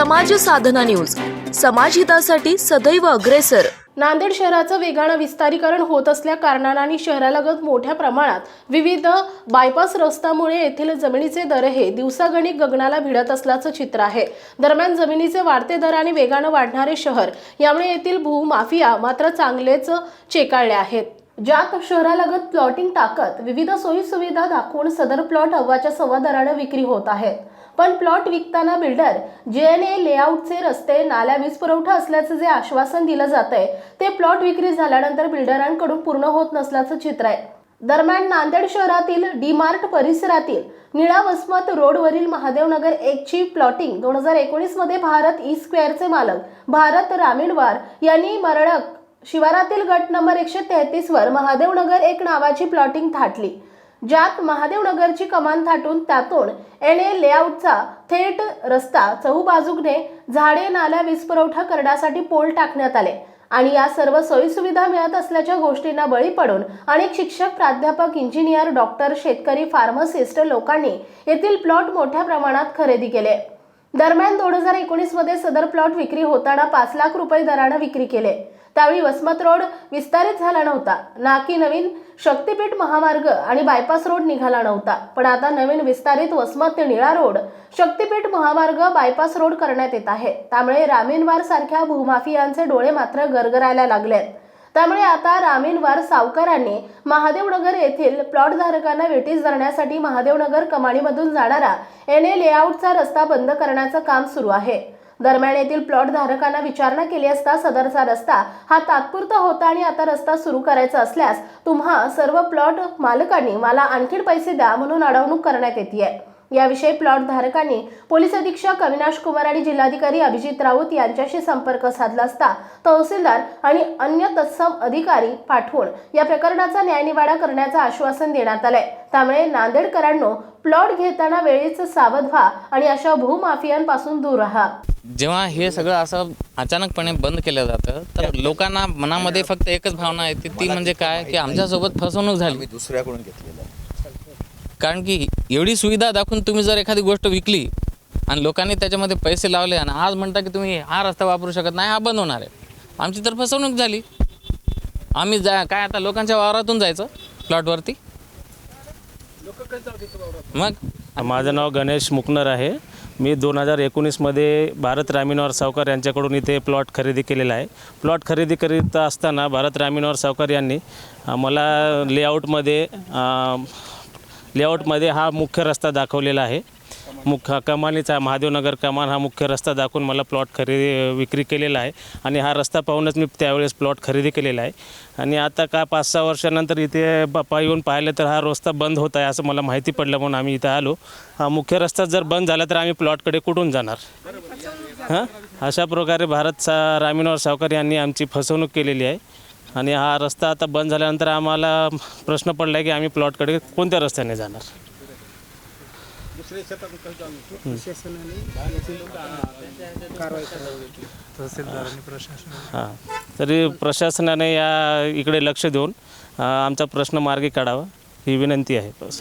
समाज साधना न्यूज. समाजहितासाठी सदैव अग्रेसर. नांदेड शहराचं वेगानं विस्तारीकरण होत असल्या कारणानं आणि शहरालगत मोठ्या प्रमाणात विविध बायपास रस्त्यामुळे येथील जमिनीचे दर हे दिवसागणिक गगनाला भिडत असल्याचं चित्र आहे. दरम्यान जमिनीचे वाढते दर आणि वेगानं वाढणारे शहर यामुळे येथील भूमाफिया मात्र चांगलेच चेकाळले आहेत. ज्यात शहरालगत प्लॉटिंग टाकत विविध सोयीसुविधा दाखवून सदर प्लॉट अव्वाच्या सव्वा दरानं विक्री होत आहेत. पण प्लॉट विकताना बिल्डर जे एन ए लेआउटचे रस्ते नाल्या वीज पुरवठा असल्याचं जे आश्वासन दिलं जात आहे ते प्लॉट विक्री झाल्यानंतर बिल्डरांकडून पूर्ण होत नसल्याचं चित्र आहे. दरम्यान नांदेड शहरातील डीमार्ट परिसरातील निळा वसमत रोडवरील महादेवनगर एकची प्लॉटिंग दोन हजार एकोणीसमध्ये भारत ई स्क्वेअरचे मालक भारत रामिणवार यांनी मरणक शिवारातील गट नंबर एकशे तेहतीस वर महादेवनगर एक नावाची प्लॉटिंग थाटली. ज्यात महादेवनगरची कमान थाटून त्यातून एन ए लेआउटचा थेट रस्ता चहूबाजूने झाडे नाल्या वीज पुरवठा करण्यासाठी पोल टाकण्यात आले आणि या सर्व सोयीसुविधा मिळत असल्याच्या गोष्टींना बळी पडून अनेक शिक्षक प्राध्यापक इंजिनियर डॉक्टर शेतकरी फार्मसिस्ट लोकांनी येथील प्लॉट मोठ्या प्रमाणात खरेदी केले. दरम्यान दोन हजार एकोणीसमध्ये सदर प्लॉट विक्री होताना पाच लाख रुपये दरानं विक्री केले. त्यावेळी वसमत रोड विस्तारित झाला नव्हता. ना की नवीन शक्तीपीठ महामार्ग आणि बायपास रोड निघाला नव्हता. पण आता नवीन विस्तारित वसमत ते निळा रोड शक्तीपीठ महामार्ग बायपास रोड करण्यात येत आहे. त्यामुळे रामीनवार सारख्या भूमाफियांचे डोळे मात्र गरगरायला लागलेत. त्यामुळे आता रामीनवार सावकारांनी महादेवनगर येथील प्लॉट धारकांना वेटीस धरण्यासाठी महादेवनगर कमाणीमधून जाणारा एन ए लेआउटचा रस्ता बंद करण्याचं काम सुरू आहे. दरम्यान येथील प्लॉट धारकांना विचारणा केली असता सदरचा रस्ता हा तात्पुरता होता आणि आता रस्ता सुरू करायचा असल्यास तुम्हा सर्व प्लॉट मालकांनी मला आणखी पैसे द्या म्हणून अडवणूक करण्यात येते याविषयी प्लॉट धारकांनी पोलीस अधीक्षक अविनाश कुमार आणि जिल्हाधिकारी अभिजित राऊत यांच्याशी संपर्क साधला असता तहसीलदार आणि अन्य तत्सम अधिकारी पाठवून या प्रकरणाचा न्यायनिवाडा करण्याचं आश्वासन देण्यात आलंय. त्यामुळे नांदेडकरांनो प्लॉट घेताना वेळीच सावध व्हा आणि अशा भूमाफियांपासून दूर राहा. जेव्हा हे सगळं असं अचानकपणे बंद केलं जातं तर लोकांना मनामध्ये फक्त एकच भावना येते ती म्हणजे काय? की आमच्यासोबत फसवणूक झाली. मी दुसऱ्याकडून घेतलेलं कारण की एवढी सुविधा दाखवून तुम्ही जर एखादी गोष्ट विकली आणि लोकांनी त्याच्यामध्ये पैसे लावले आणि आज म्हणता की तुम्ही हा रस्ता वापरू शकत नाही हा बंद होणार आहे. आमची तर फसवणूक झाली. आम्ही जा काय आता लोकांच्या वावरातून जायचं प्लॉटवरती? मग? माझं नाव गणेश मुकनर आहे. मी दोन हजार एकोणीसमध्ये भारत रामीनवार सावकार यांच्याकडून इथे प्लॉट खरेदी केलेला आहे. प्लॉट खरेदी करीत असताना भारत रामीनवार सावकार यांनी मला लेआउटमध्ये लेआउटमध्ये हा मुख्य रस्ता दाखवलेला आहे. मुख्य कमानीचा महादेवनगर कमान हा मुख्य रस्ता दाखवून मला प्लॉट खरेदी विक्री केलेला आहे. आणि हा रस्ता पाहूनच मी त्यावेळेस प्लॉट खरेदी केलेला आहे. आणि आता का पाच सहा वर्षानंतर इथे बापा येऊन पाहिलं तर हा रस्ता बंद होत आहे असं मला माहिती पडलं म्हणून आम्ही इथं आलो. हा मुख्य रस्ता जर बंद झाला तर आम्ही प्लॉटकडे कुठून जाणार? हां? अशा प्रकारे भारत सा रामीनवर सावकार यांनी आमची फसवणूक केलेली आहे. आणि हा रस्ता आता बंद झाल्यानंतर आम्हाला प्रश्न पडला आहे की आम्ही प्लॉटकडे कोणत्या रस्त्याने जाणार? हां. तरी प्रशासनाने या इकडे लक्ष देऊन आमचा प्रश्न मार्गी काढावा ही विनंती आहे. बस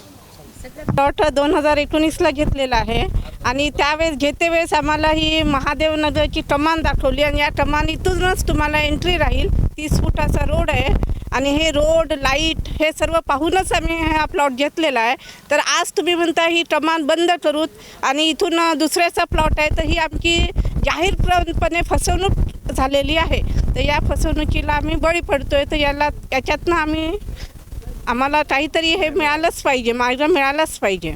प्लॉट दोन हजार एकोणीसला घेतलेला आहे. आणि त्यावेळेस घेते वेळेस आम्हाला ही महादेव नगरची कमान दाखवली आणि या कमानीतूनच तुम्हाला एंट्री राहील. तीस फुटाचा रोड आहे आणि हे रोड लाइट हे सर्व पाहूनच आम्ही हा प्लॉट घेतलेला आहे. तर आज तुम्ही म्हणता ही कमान बंद करूत आणि इथून दुसऱ्याचा प्लॉट आहे तर ही आमची जाहीरपणे फसवणूक झालेली आहे. तर या फसवणुकीला आम्ही बळी पडतोय तर याला याच्यातनं आम्ही आम्हाला काहीतरी हे मिळालंच पाहिजे मार्ग मिळालाच पाहिजे.